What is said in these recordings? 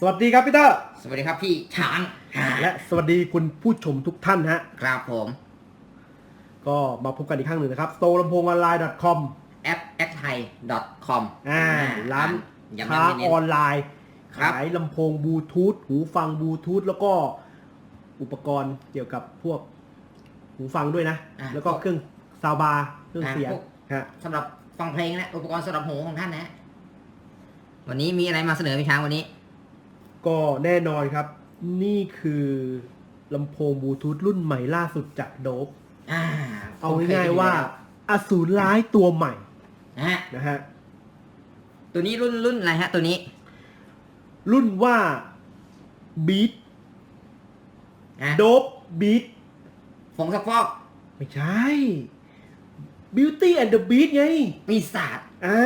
สวัสดีครับพี่เตอร์สวัสดีครับพี่ช้างอ่าและสวัสดีคุณผู้ชมทุกท่านฮะครับผม ก็มาพบกันอีกครั้งหนึ่งนะครับ store ลำโพงออนไลน์ .com แอป a c t h a i com อ่าร้านย้ำค้าๆเน้นออนไลน์ครับขายลำโพงบลูทูธหูฟังบลูทูธแล้วก็อุปกรณ์เกี่ยวกับพวกหูฟังด้วยนะาแล้วก็เครื่องซาวบาร์เครื่องอ่าเสียงพวกฮะสำหรับฟังเพลงนะอุปกรณ์สำหรับหูของท่านนะ วันนี้มีอะไรมาเสนอพี่ช้างวันนี้ ก็แน่นอนครับ นี่คือลำโพงบลูทูธรุ่นใหม่ล่าสุดจากโดบอ่าเอาง่ายๆว่าอสูรร้ายตัวใหม่นะฮะนะฮะตัวนี้รุ่นรุ่นอะไรฮะ ตัวนี้ รุ่นว่า Beat อะ Dope Beat ผงซักฟอก ไม่ใช่ Beauty and the Beat ไง ปีศาจอ่า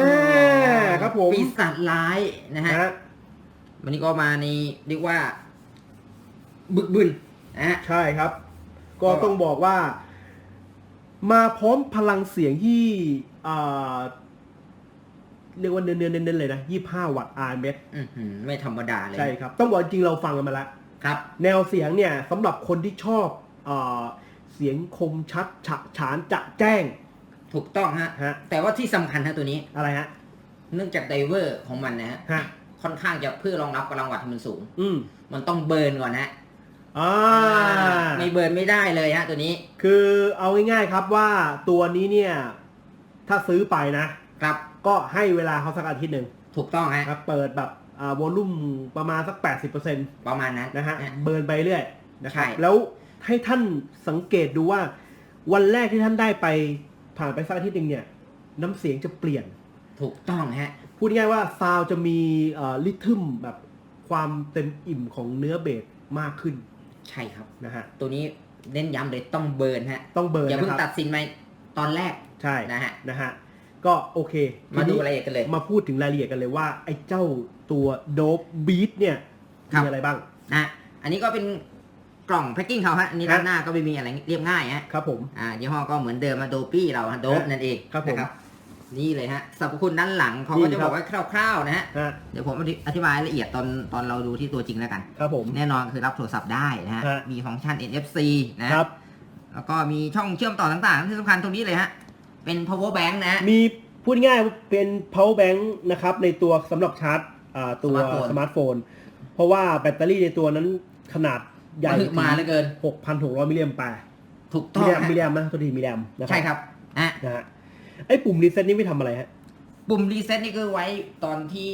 ครับผม ปีศาจร้ายนะฮะนะฮะ วันนี้ก็มาในเรียกว่า บึกบึนนะฮะ ใช่ครับ ก็ก็ ต้องบอกว่า มาพร้อมพลังเสียงที่อ่าเรียกว่าเน้นๆเน้นๆเลยนะ25 วัตต์ RMS อื้อหือไม่ธรรมดาเลยใช่ครับ ต้องบอกจริงๆเราฟังกันมาแล้ว ครับ แนวเสียงเนี่ยสำหรับคนที่ชอบอาเสียงคมชัด ฉะฉานจะแจ้งถูกต้องฮะ ฮะแต่ว่าที่สำคัญฮะตัวนี้ อะไรฮะ เนื่องจากไดเวอร์ของมันนะฮะฮะ ค่อนข้างจะเพื่อรองรับกำลังวัตต์ที่มันสูง อืมมันต้องเบิร์นก่อนฮะอ่าไม่เบิร์นไม่ได้เลยฮะตัวนี้ คือเอาง่ายๆครับว่าตัวนี้เนี่ย ถ้าซื้อไปนะครับ ก็ให้เวลาเขาสักอาทิตย์หนึ่งถูกต้องฮะครับ เปิดแบบอ่าวอลลุ่มประมาณสัก 80%นประมาณนั้นะฮะฮะเบิร์นไปเรื่อยนะครับใช่แล้วให้ท่านสังเกตดูว่า วันแรกที่ท่านได้ไปผ่านไปสักอาทิตย์หนึ่งเนี่ย น้ำเสียงจะเปลี่ยน ถูกต้องฮะ พูดง่ายๆว่าซาวจะมีลิทึมแบบความเต็มอิ่มของเนื้อเบสมากขึ้น ใช่ครับนะฮะตัวนี้เน้นย้ำเลยต้องเบิร์นฮะต้องเบิร์นอย่านะเพิ่งครับตัดสินไปตอนแรกใช่นะฮะนะฮะก็โอเค มาดูทีนี้รายละเอียดกันเลย มาพูดถึงรายละเอียดกันเลยว่า ไอ้เจ้าตัวโดบบีทเนี่ยครับมีอะไรบ้างนะอันนี้ก็เป็นกล่องแพ็กกิ้งเขาฮะอันนี้ฮะด้านหน้าก็ไม่มีอะไรเรียบง่ายฮะครับผมอ่ายี่ห้อก็เหมือนเดิมมาโดปี้เราโดบฮะนั่นเองครับผม นะนี่เลยฮะสรรพคุณด้านหลังเขานี่ก็จะครับบอกไว้คร่าวๆนะฮะ ฮะ เดี๋ยวผมอธิบายละเอียดตอนตอนเราดูที่ตัวจริงแล้วกัน ครับผม แน่นอนคือรับโทรศัพท์ได้นะฮะ ฮะ มีฟังก์ชัน NFC นะครับ แล้วก็มีช่องเชื่อมต่อต่างๆ ที่สำคัญตรงนี้เลยฮะ เป็น power bank นะฮะ มีพูดง่ายๆเป็น power bank นะครับในตัวสำหรับชาร์จอ่าตัวสมาร์ทโฟนสมาร์ทโฟน เพราะว่าแบตเตอรี่ในตัวนั้นขนาดใหญ่มหึมาเหลือเกิน 6,600 มิลลิแอมแปร์ถูกมิต้ลองลิแอมฮะมิลลิแอมนะตัวทีมิลลิแอมนะใช่ครับอะ นะฮะ ไอ้ปุ่มรีเซ็ตนี่ไม่ทำอะไรฮะ ปุ่มรีเซ็ตนี่คือไว้ตอนที่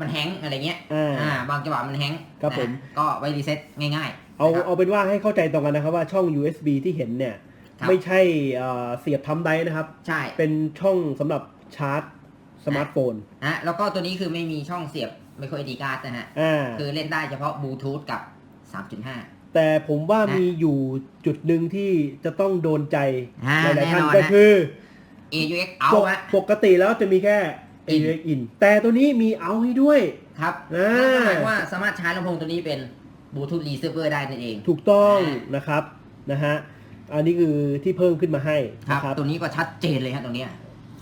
มันแฮงก์อะไรเงี้ย อ่า อ่า บางจังหวะมันแฮงก์ครับนะผมก็ไว้รีเซ็ตง่ายๆเอานะครับ เอาเป็นว่าให้เข้าใจตรงกันนะครับว่าช่อง USB ที่เห็นเนี่ย ครับ ไม่ใช่เอ่อเสียบทำได้นะครับ ใช่ เป็นช่องสำหรับชาร์จสมาร์ทโฟน นะแล้วก็ตัวนี้คือไม่มีช่องเสียบไมโคร SD card นะฮะ อ่า คือเล่นได้เฉพาะบลูทูธกับ 3.5 แต่ผมว่านะ มีอยู่จุดหนึ่งที่จะต้องโดนใจ อ่าหลายๆท่านแน่นอนก็นะคือ AUX out ปกฮะ ปกติแล้วจะมีแค่ In AUX in แต่ตัวนี้มีเอาให้ด้วย ครับอ่า นั่นหมายความว่าสามารถใช้ลำโพงตัวนี้เป็นบลูทูธรีเซิร์ฟเวอร์ได้นั่นเอง ถูกต้องอ่านะครับนะฮะอันนี้คือที่เพิ่มขึ้นมาให้ครับ นะครับตัวนี้ก็ชัดเจนเลยฮะตรงเนี้ย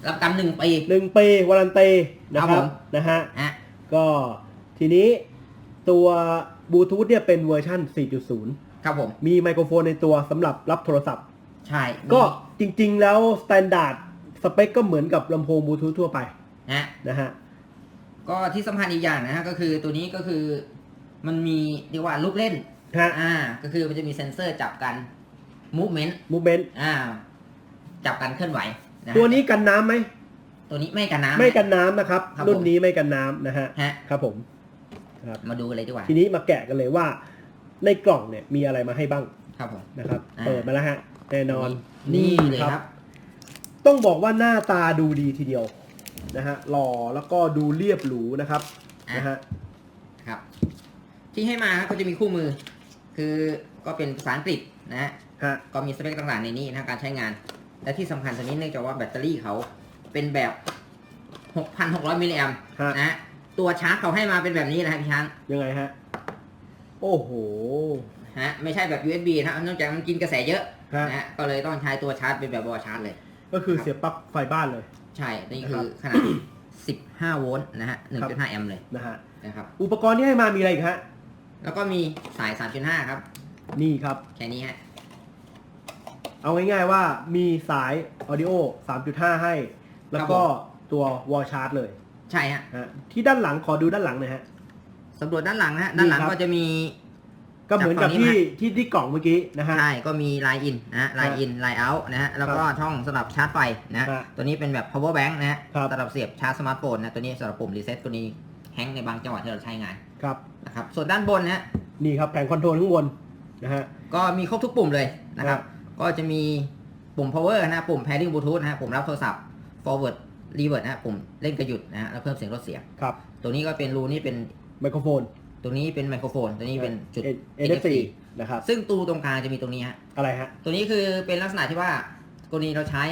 รับประกันหนึ่งปี หนึ่งปีวารันตีนะคครัรับบผม นะฮะ ฮะ ก็ทีนี้ตัวบลูทูธเนี่ยเป็นเวอร์ชัน4.0 ครับผม มีไมโครโฟนในตัวสำหรับรับโทรศัพท์ ใช่ก็จริงๆแล้วสแตนดาร์ด สเปคก็เหมือนกับลำโพงบลูทูธทั่วไปนะนะฮะก็ที่สำคัญอีกอย่างนะฮะก็คือตัวนี้ก็คือมันมีเรียกว่าลูกเล่นฮะอ่า ก็คือมันจะมีเซ็นเซอร์จับกัน movement มูเมนต์อ่า จับกันเคลื่อนไหวนะฮะตัวนี้กันน้ำไหมตัวนี้ไม่กันน้ำ ไม่กันน้ำนะครับ ครับรุ่นผมนี้ไม่กันน้ำนะฮะฮะครับผมครับมาดูเลยดีกว่า ทีนี้มาแกะกันเลยว่า ในกล่องเนี่ยมีอะไรมาให้บ้างครับผม นะครับ อ่า เปิดมาแล้วฮะแน่นอน นี่เลยครับ ต้องบอกว่าหน้าตาดูดีทีเดียวนะฮะหล่อแล้วก็ดูเรียบหรูนะครับอะนะฮะครับ ที่ให้มาก็จะมีคู่มือ คือก็เป็นภาษาอังกฤษนะฮะฮะก็มีสเปคต่างๆในนี้นะการใช้งาน และที่สำคัญตัวนี้เนื่องจากว่าแบตเตอรี่เขาเป็นแบบ 6,600 มิลลิแอมป์ฮะนะฮะตัวชาร์จเขาให้มาเป็นแบบนี้นะฮะพี่ช้างยังไงฮะ โอ้โหฮะไม่ใช่แบบ USB นะฮะเนื่องจากมันกินกระแสเยอะฮะนะฮะก็เลยต้องใช้ตัวชาร์จเป็นแบบบอชาร์จเลย ก็คือครับเสียบปลั๊กไฟบ้านเลย ใช่ นี่นะคคืรับอขนาด 15 โวลต์นะฮะ 1.5 แอมป์เลยนะฮะนะครับ อุปกรณ์ที่ให้มามีอะไรอีกฮะ แล้วก็มีสาย 3.5 ครับ นี่ครับ แค่นี้ฮะ เอาง่ายๆว่ามีสาย Audio 3.5 ให้ แล้วก็ตัว Wall Charge เลย ใช่ฮะฮะ ที่ด้านหลังขอดูด้านหลังหน่อยฮะสำรวจด้านหลังนะฮะ ด้านหลังนี่ครับก็จะมี ก็เหมือนกับจากฝั่งนี้ที่มาที่ที่กล่องเมื่อกี้นะฮะ ใช่ ก็มีไลน์อินนะฮะไลน์อินไลน์เอาท์นะฮะ แล้วก็ช่องสำหรับชาร์จไฟนะฮะฮะตัวนี้เป็นแบบ power bank นะฮะครับ สำหรับเสียบชาร์จสมาร์ทโฟนนะ ตัวนี้สำหรับปุ่มรีเซ็ตตัวนี้แฮงก์ในบางจังหวะที่เราใช้งานครับ นะครับ ส่วนด้านบนนะฮะ นี่ครับแผงคอนโทรลข้างบนนะฮะ ก็มีครบทุกปุ่มเลยนะครับครับก็จะมีปุ่ม power นะฮะปุ่ม pairing bluetooth นะฮะ ปุ่มรับโทรศัพท์ forward reverse นะฮะ ปุ่มเล่นกระหยุดนะฮะ แล้วเพิ่มเสียงลดเสียง ครับ ตัวนี้ก็เป็นรูนี่เป็นไมโครโฟน ตัวนี้เป็นไมโครโฟน ตัวนี้เป็นจุด NFC นะครับ ซึ่งตูตรงกลางจะมีตรงนี้ฮะ อะไรฮะ ตัวนี้คือเป็นลักษณะที่ว่ากรณีเราใช้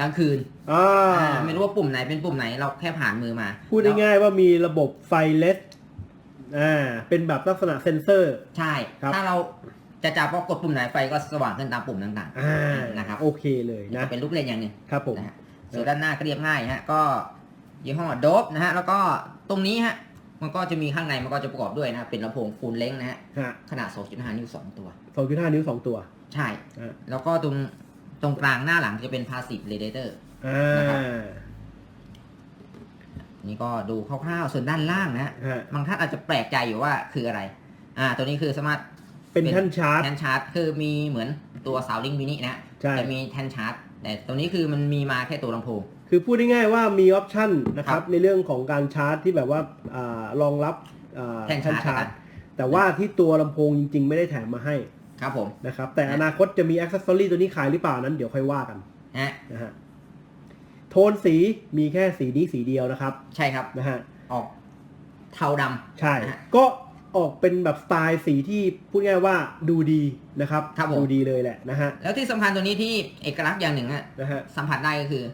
กลางคืนอ่าอ่าไม่รู้ว่าปุ่มไหนเป็นปุ่มไหนเราแค่ผ่านมือมา พูดง่ายๆว่ามีระบบไฟเลสอ่า เป็นแบบลักษณะเซนเซอร์ ใช่ครับถ้าเราจะจับว่ากดปุ่มไหนไฟก็สว่างขึ้นตามปุ่มต่างอ่าๆนะครับ โอเคเลยนะจะเป็นลูกเล่นอย่างหนึ่งครับผมนะฮะส่วนด้านหน้าก็เรียบง่ายฮะ ก็ยี่ห้อโดบนะฮะ แล้วก็ตรงนี้ฮะ มันก็จะมีข้างในมันก็จะประกอบด้วยนะเป็นลำโพงฟูลเล้งนะฮะฮะขนาด 2.5 นิ้ว 2 ตัว สองจุดห้านิ้วสองตัว ใช่ อ่า แล้วก็ตรงตรงกลางหน้าหลังจะเป็น passive radiator อ่านะครับนี่ก็ดูคร่าวๆส่วนด้านล่างนะฮะฮะบางท่านอาจจะแปลกใจอยู่ว่าคืออะไร อ่า ตัวนี้คือสามารถ เป็นแท่นชาร์จ แทนชาร์จคือมีเหมือนตัวสาวลิงมินินะฮะใช่ แต่มีแทนชาร์จแต่ตัวนี้คือมันมีมาแค่ตัวลำโพง คือพูดง่ายๆว่ามีออปชันนะคครัรับบในเรื่องของการชาร์จที่แบบว่าอ่ารองรับอ่าแท่นชาร์จ แต่ว่าที่ตัวลำโพงจริง ๆ ไม่ได้แถมมาให้ครับผมนะครับแต่อนาคตจะมีอ c เซสซอรี่ตัวนี้ขายหรือเปล่านั้นเดี๋ยวค่อยว่ากันฮะนะฮะโทนสีมีแค่สีนี้สีเดียวนะครับ ใช่ครับนะฮะออกเทาดำใช่นะฮะก็ออกเป็นแบบสไตล์สีที่พูดง่ายว่าดูดีนะครับครับผมดูดีเลยแหละนะฮะแล้วที่สำคัญตัวนี้ที่เอกลักษณ์อย่างหนึ่งฮะนะฮะสัมผัสได้ก็คือ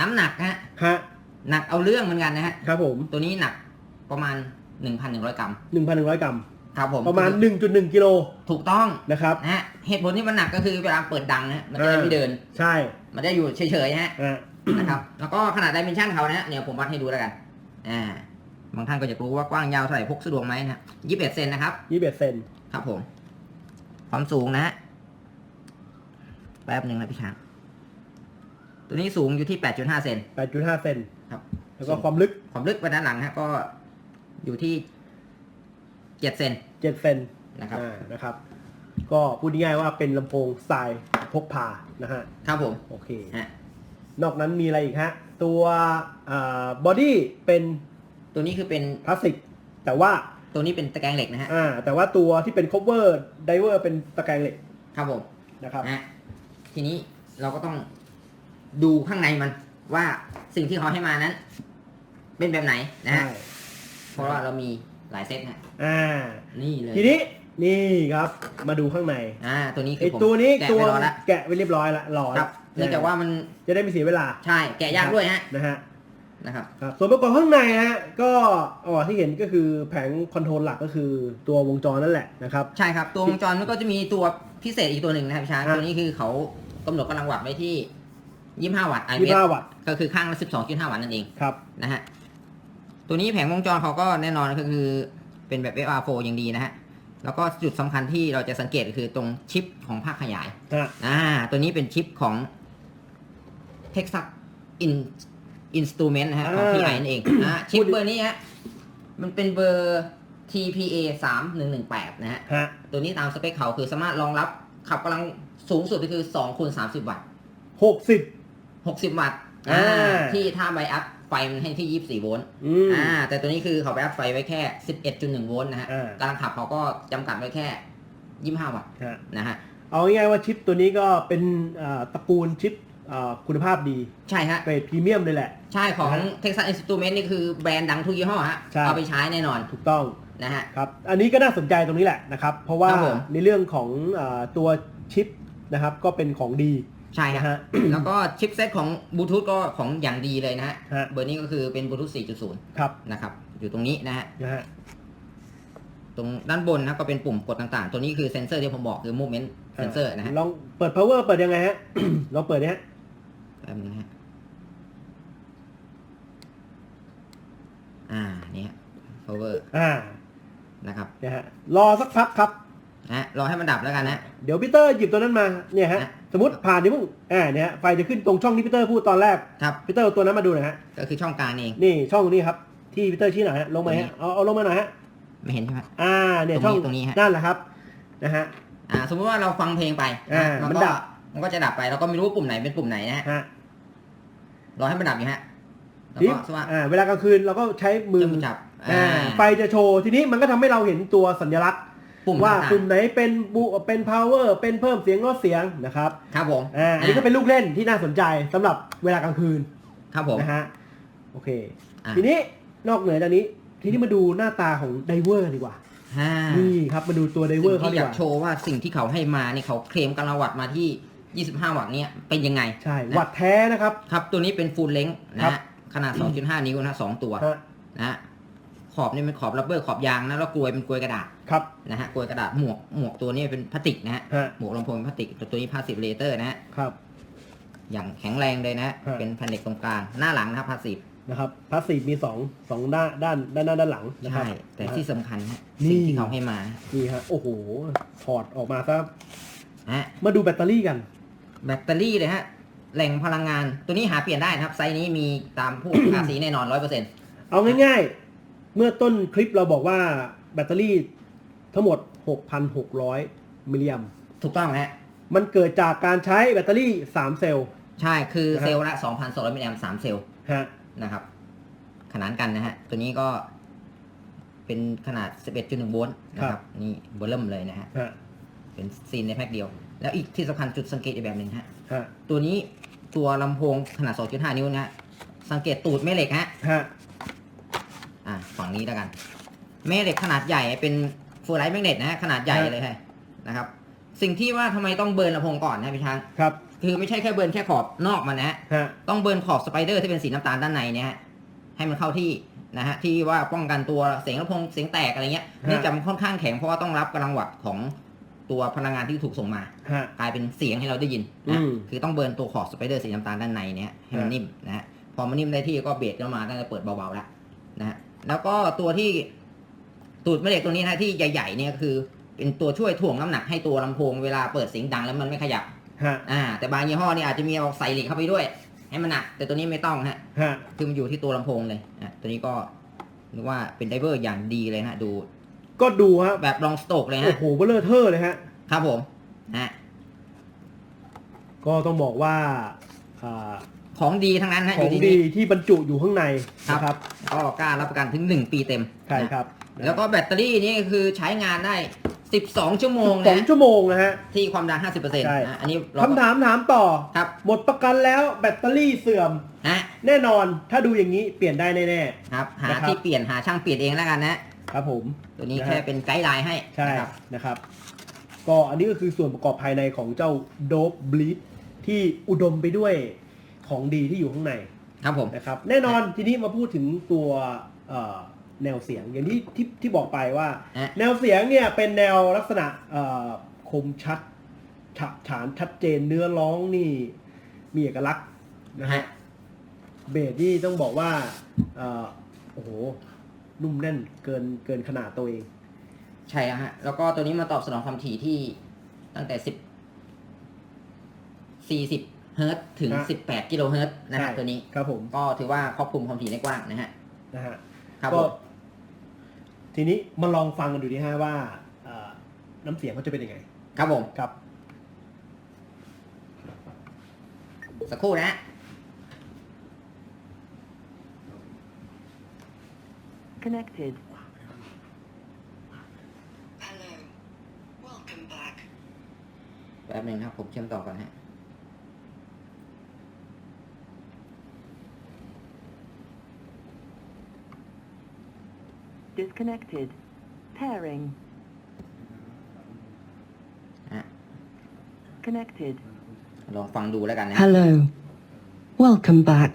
น้ำหนักฮะฮะหนักเอาเรื่องเหมือนกันนะฮะครับผมตัวนี้หนักประมาณ 1,100 กรัม 1,100 กรัมครับผมประมาณ 1.1กิโลถูกต้องนะครับนะฮะเหตุผลที่มันหนักก็คือเวลาเปิดดังนะฮะมันจะได้อ่าไม่เดิน ใช่ มันจะอยู่เฉยๆฮะอะนะครับแล้วก็ขนาดดิเมนชันเขานะฮะเนี่ยผมวัดให้ดูแล้วกันอ่าบางท่านก็จะรู้ว่ากว้างยาวเท่าไหร่พกสะดวกไหมนะฮะยี่สิบเอ็ดเซนนะครับ21เซนครับผม ความสูงนะฮะแป๊บหนึ่งนะพี่ช้าง ตัวนี้สูงอยู่ที่แปดจุดห้าเซน 8.5 เซนครับ แล้วก็ความลึก ความลึกไปด้านหลังฮะก็อยู่ที่เจ็ดเซน 7 เซนนะครับอ่านะครับ ก็พูดง่ายๆว่าเป็นลำโพงสไตล์พกพานะฮะ ครับผม โอเคฮะนอกนั้นมีอะไรอีกฮะ ตัวบอดี้เป็น ตัวนี้คือเป็นพลาสติก แต่ว่าตัวนี้เป็นตะแกรงเหล็กนะฮะ อ่า แต่ว่าตัวที่เป็น cover diver เป็นตะแกรงเหล็ก ครับผม นะครับนะฮะทีนี้เราก็ต้อง ดูข้างในมันว่าสิ่งที่เขาให้มานั้น เป็นแบบไหนนะฮะใช่เพราะว่าเรามีหลายเซตนะอ่า นี่เลย ทีนี้นี่ครับ มาดูข้างในอ่าตัวนี้คืไออผมตัวนี้แกะตัวไปรอละแกะไว้เรียบร้อยละรอครับเนื่องจากว่ามันจะได้ไม่เสียเวลาใช่แกะยากด้วยฮะนะฮะ นะครับ ครับส่วนประกอบข้างในฮะก็อ๋อที่เห็นก็คือแผงคอนโทรลหลักก็คือตัววงจรนั่นแหละนะครับ ใช่ครับ ตัววงจรมันก็จะมีตัวพิเศษอีกตัวหนึ่งนะครับพี่ช้างอะ ตัวนี้คือเขากำหนดกำลังวัตต์ไว้ที่ 25วัตต์ยี่ IMS ห้าวัตต์ก็คือข้างละ12.5วัตต์นั่นเองครับ นะฮะตัวนี้แผงวงจรเขาก็แน่นอนก็คือเป็นแบบ FR4 อย่างดีนะฮะแล้วก็จุดสำคัญที่เราจะสังเกตก็คือตรงชิปของภาคขยายฮะ อ่าตัวนี้เป็นชิปของ Texas In Instrument นะฮะของ TI นั่นเองนะฮะชิปเบอร์นี้ฮะมันเป็นเบอร์ TPA 3118นะฮะ ฮะตัวนี้ตามสเปคเขาคือสามารถรองรับขับกำลังสูงสุดก็คือ2คูณ30 วัตต์ หกสิบ 60 วัตต์อ่าอ่าที่ถ้าไบอัพไฟมันให้ที่ 24 โวลต์อืมอ่าแต่ตัวนี้คือเขาไบอัพไฟไว้แค่ 11.1 โวลต์นะฮะอ่าการขับเขาก็จำกัดไว้แค่ 25 วัตต์ฮะนะฮะเอาง่ายๆว่าชิปตัวนี้ก็เป็นอ่าตระกูลชิปอ่าคุณภาพดีใช่ฮะ เกรดพรีเมียมเลยแหละ ใช่ของนะฮะ Texas Instrument นี่คือแบรนด์ดังทุกยี่ห้อฮะใช่ เอาไปใช้แน่นอนถูกต้อง นะฮะ ครับ อันนี้ก็น่าสนใจตรงนี้แหละนะครับ เพราะว่าครับผมในเรื่องของอาตัวชิปนะครับก็เป็นของดี ใช่ครับแล้วก็ชิปเซตของบลูทูธก็ของอย่างดีเลยนะฮะ เบอร์นี้ก็คือเป็นบลูทูธ4.0 ครับนะครับ อยู่ตรงนี้นะฮะ ตรงด้านบนนะก็เป็นปุ่มกดต่างๆ ตัวนี้คือเซนเซอร์ที่ผมบอกคือ movement เซนเซอร์นะฮะลองเปิด power เปิดยังไงฮะ ลองเปิดนะฮะ แป๊บนึงนฮะอ่านี่ฮะ power อ่า นะครับเนะฮะ รอสักพักครับ นะฮะรอให้มันดับแล้วกันนะ เดี๋ยวพีเตอร์หยิบตัวนั้นมา เนี่ยฮะ สมมติผ่านนี่พุ่งอ่าเนี่ยฮะไฟจะขึ้นตรงช่องที่พีเตอร์พูดตอนแรกครับพีเตอร์เอาตัวนั้นมาดูหน่อยฮะก็คือช่องกลางเอง นี่ช่องตรงนี้ครับที่พีเตอร์ชี้หน่อยฮะลงมาตรงนี้ฮะเอาเอาลงมาหน่อยฮะไม่เห็นใช่ไหมอ่าเนี่ยตรงนี้ช่องตรงนี้ฮะนั่นแหละครับนะฮะอ่าสมมติว่าเราฟังเพลงไปอ่านะมันมันก็ดับมันก็จะดับไปเราก็ไม่รู้ว่าปุ่มไหนเป็นปุ่มไหนนะฮะฮะรอให้มันดับอยู่ฮะแล้วทีก็นี้สว่าอ่าเวลากลางคืนเราก็ใช้มือจะมือจับอ่าอ่าไฟจะโชว์ทีนี้มันก็ทำให้เราเห็นตัวสัญลักษณ์ ปุ่มว่าต่างๆปุ่มไหนเป็นบูเป็น power เป็นเพิ่มเสียงลดเสียงนะครับครับผมอ่าอันนี้ก็เป็นลูกเล่นที่น่าสนใจสำหรับเวลากลางคืนครับผมนะฮะโอเคอะทีนี้นอกเหนือจากนี้ ทีนี้มาดูหน้าตาของไดเวอร์ดีกว่าอ่านี่ครับมาดูตัวไดเวอร์เขาสิ่งดีที่กอยากว่าโชว์ว่าสิ่งที่เขาให้มาเนี่ยเขาเคลมกำลังวัตต์มาที่ 25 วัตต์เนี่ยเป็นยังไงใช่นะวัดแท้นะครับครับตัวนี้เป็นฟูลเล n งนะครับฮะขนาด 2.5 นิ้วนะสองตัวฮะนะฮะ ขอบนี่เป็นขอบรับเบอร์ขอบยางนะแล้วกลวยเป็นกลวยกระดาษครับนะฮะกลวยกระดาษหมวกหมวกตัวนี้เป็นพลาสติกนะฮะฮะหมวกลำโพงเป็นพลาสติกแต่ตัวนี้พาสซีฟเลเตอร์นะฮะครับ อย่างแข็งแรงเลยนะฮะฮะ เป็นแผ่นเหล็กตรงกลางหน้าหลังนะครับพาสซีฟนะครับพาสซีฟมีสองสองด้านด้านด้านหน้าด้านหลังนะครัใช่บแต่ที่สำคัญฮะนี่ สิ่งที่เขาให้มานี่ฮะโอ้โหถอดออกมาซะฮะมาดูแบตเตอรี่กัน แบตเตอรี่เลยฮะแหล่งพลังงานตัวนี้หาเปลี่ยนได้นะครับไซส์นี้มีตามพวกภาษีแน่นอนร้อยเปอร์เซ็นต์เอาง่ายๆ เมื่อต้นคลิปเราบอกว่าแบตเตอรี่ทั้งหมด 6,600 มิลลิแอมถูกต้องฮะ มันเกิดจากการใช้แบตเตอรี่ 3 เซลล์ ใช่ คือนะฮะเซลล์ละ 2,200 มิลลิแอมสามเซลล์ฮะ นะครับ ขนานกันนะฮะ ตัวนี้ก็เป็นขนาด 11.1 โวลต์นะครับ นี่เบอร์เริ่มเลยนะฮะ ฮะ เป็นซีนในแพ็คเดียว แล้วอีกที่สำคัญจุดสังเกตอีกแบบหนึ่งฮะ ฮะ ตัวนี้ตัวลำโพงขนาด 2.5 นิ้วนะฮะ สังเกตตูดแม่เหล็กฮะ ฮะอะ ฝั่งนี้แล้วกัน แม่เหล็กขนาดใหญ่เป็นฟูลไลท์แมกเนตนะฮะขนาดใหญ่เลยฮะนะครับ สิ่งที่ว่าทำไมต้องเบิร์นลำโพงก่อนนะพี่ช้างครับ คือไม่ใช่แค่เบิร์นแค่ขอบนอกมันนะฮะฮะต้องเบิร์นขอบสไปเดอร์ที่เป็นสีน้ำตาลด้านในเนี่ยฮะให้มันเข้าที่นะฮะที่ว่าป้องกันตัวเสียงลำโพงเสียงแตกอะไรเงี้ยฮะนี่จะมันค่อนข้างแข็งเพราะว่าต้องรับกำลังวัตต์ของตัวพลังงานที่ถูกส่งมาฮะกลายเป็นเสียงให้เราได้ยินนะอืมคือต้องเบิร์นตัวขอบสไปเดอร์สีน้ำตาลด้านในเนี่ยให้มันฮะนิ่มนะฮะพอมันนิ่มได้ที่ก็เบสก็มาตั้งแต่เปิดเบาๆแล้วนะฮะ แล้วก็ตัวที่ตูดแม่เหล็กตัวนี้นะฮะที่ใหญ่ๆเนี่ยคือ เป็นตัวช่วยถ่วงน้ำหนักให้ตัวลำโพงเวลาเปิดเสียงดังแล้วมันไม่ขยับฮะอ่า แต่บางยี่ห้อนี่อาจจะมีเอาใส่เหล็กเข้าไปด้วย ให้มันหนัก แต่ตัวนี้ไม่ต้องฮะฮะคือมันอยู่ที่ตัวลำโพงเลยอะตัวนี้ก็นึกว่าเป็นไดเวอร์อย่างดีเลยนะฮะดู ก็ดูฮะแบบลองสโตกเลยโอ้ฮะโหเบลเลอร์เทอร์เลยฮะครับผมฮะก็ต้องบอกว่าอ่า ของดีทั้งนั้นฮะขอองยู่ที่ดีนี่ ที่บรรจุอยู่ข้างในครับ นะครับก็กล้ารับประกันถึง 1 ปีเต็มใช่นะครับแล้วก็แบตเตอรี่นี่คือใช้งานได้ 12 ชั่วโมงสองนะชั่วโมงนะฮะ ที่ความดัง50%ใช่ นะอันนี้เราคำถามถามต่อ ครับหมดประกันแล้วแบตเตอรี่เสื่อม ฮะแน่นอนถ้าดูอย่างนี้เปลี่ยนได้แน่ ครับหานะครับ ที่เปลี่ยนหาช่างเปลี่ยนเองแล้วกันนะ ๆ ครับผม ตัวนี้นะฮะ แค่เป็นไกด์ไลน์ให้ใช่นะครับ นะครับ ก็อันนี้ก็คือส่วนประกอบภายในของเจ้าโดบบลีดที่อุดมไปด้วย ของดีที่อยู่ข้างในครับผมนะครับ แน่นอนทีนี้มาพูดถึงตัวเอ่อแนวเสียงอย่างที่ที่ที่บอกไปว่าฮะแนวเสียงเนี่ยเป็นแนวลักษณะเอ่อคมชัดฉะฉานชัดเจนเนื้อร้องนี่มีเอกลักษณ์นะฮะฮะเบสนี่ต้องบอกว่าเอ่อโอ้โหนุ่มแน่นเกินเกินขนาดตัวเอง ใช่แล้วฮะ แล้วก็ตัวนี้มาตอบสนองความถี่ที่ตั้งแต่10 40 เฮิร์ตซ์ถึงฮะ18 กิโลเฮิร์ตซ์นะฮะใช่ ตัวนี้ ครับผมก็ถือว่าครอบคลุมความถี่ได้กว้างนะฮะ นะฮะครับก็ผมทีนี้มาลองฟังกันดูดิฮะว่าเอ่อน้ำเสียงเขาจะเป็นยังไงครับผม ครับ สักครู่นะฮะ Connected. Hello. Welcome back. แป๊บหนึ่งนะครับผมเชื่อมต่อก่อนฮะ Disconnected. Pairing. ฮะ Connected. ลองฟังดูแล้วกันนะ Hello. Welcome back.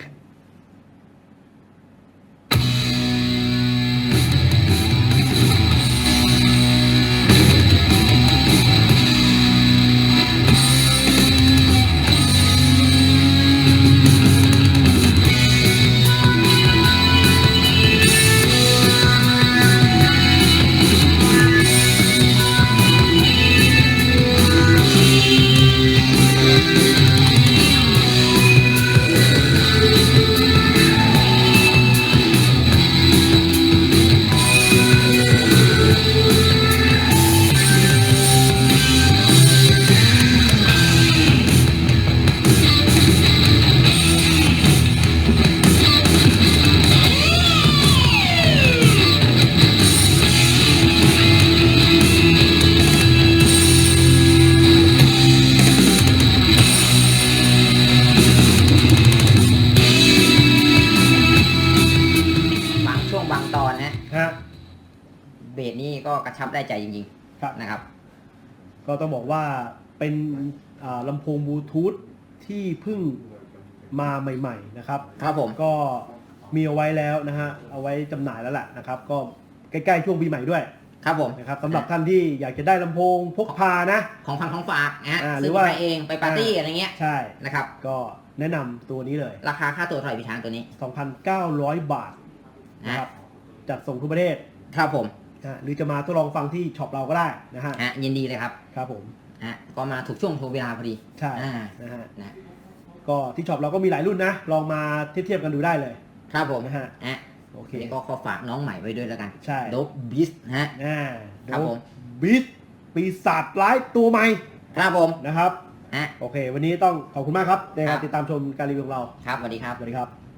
กระชับได้ใจจริงครับ ๆนะครับ ก็ต้องบอกว่าเป็นอ่าลำโพงบลูทูธที่เพิ่งมาใหม่ ๆ นะครับ ครับผม ก็มีเอาไว้แล้วนะฮะ เอาไว้จำหน่ายแล้วแหละนะครับ ก็ใกล้ๆช่วงปีใหม่ด้วยครับผม นะครับสำหรับท่านที่อยากจะได้ลำโพงพกพานะ ของพันของฝากนะฮะอ่าหรืซื้ออว่า ไปเองไปปาร์ตี้อะไรเงี้ยใช่ นะครับ ก็แนะนำตัวนี้เลย ราคาค่าตัวเท่าไหร่พี่ช้างตัวนี้2,900 บาทนะครับจัดส่งทุกประเทศ ครับผม นะฮะหรือจะมาทดลองฟังที่ช็อปเราก็ได้นะฮะฮะยินดีเลยครับครับผมฮะก็มาถูกช่วงถูกเวลาพอดีใช่อ่านะฮะนะก็ที่ช็อปเราก็มีหลายรุ่นนะลองมาเทียบๆกันดูได้เลย ครับผมนะฮะ ฮะโอเค นี่ก็ขอฝากน้องใหม่ไว้ด้วยแล้วกันใช่ โดบบิสฮะ อ่าครับผม บิสปีศาจร้ายตัวใหม่ครับผมนะครับ ฮะ โอเค วันนี้ต้องขอบคุณมากครับในครัการบ ติดตามชมการรีวิวของเรา ครับสวัสดีครับ สวัสดีครับ